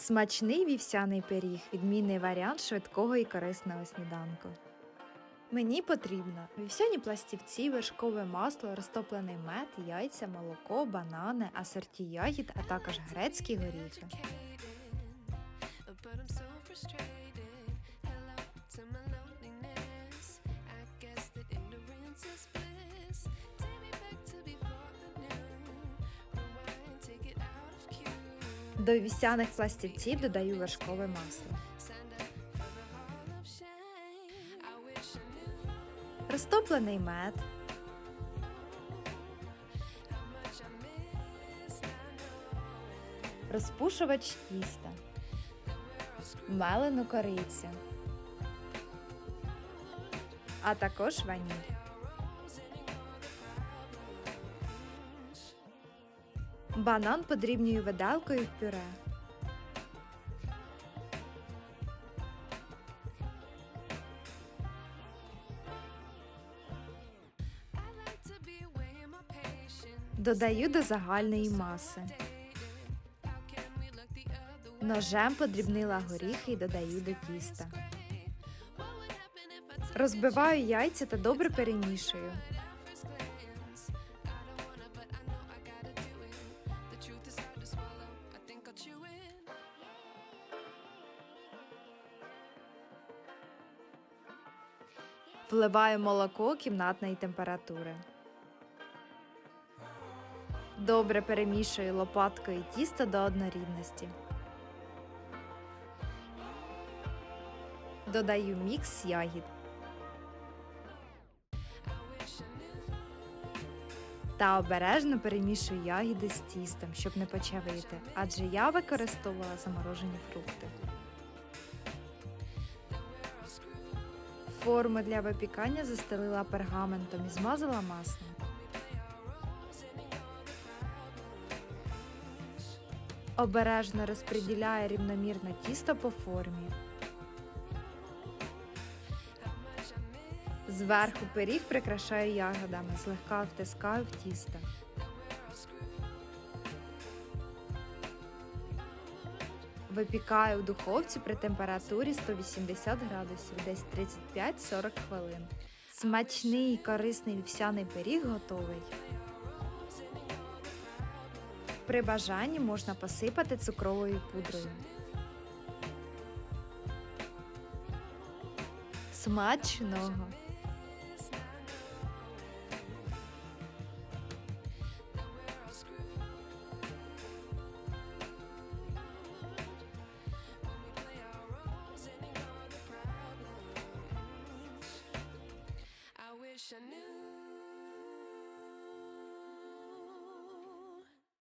Смачний вівсяний пиріг відмінний варіант швидкого і корисного сніданку. Мені потрібно вівсяні пластівці, вершкове масло, розтоплений мед, яйця, молоко, банани, асорті ягід, а також грецькі горіхи. До вівсяних пластівців додаю вершкове масло. Розтоплений мед, розпушувач тіста, мелену корицю, а також ваніль. Банан подрібнюю виделкою в пюре. Додаю до загальної маси. Ножем подрібнила горіхи і додаю до тіста. Розбиваю яйця та добре перемішую. Вливаю молоко кімнатної температури. Добре перемішую лопаткою тісто до однорідності. Додаю мікс ягід та обережно перемішую ягіди з тістом, щоб не почавити, адже я використовувала заморожені фрукти. Форму для випікання застелила пергаментом і змазала маслом. Обережно розподіляю рівномірно тісто по формі. Зверху пиріг прикрашаю ягодами, злегка втискаю в тісто. Випікаю в духовці при температурі 180 градусів, десь 35-40 хвилин. Смачний і корисний вівсяний пиріг готовий. При бажанні можна посипати цукровою пудрою. Смачного! wish I knew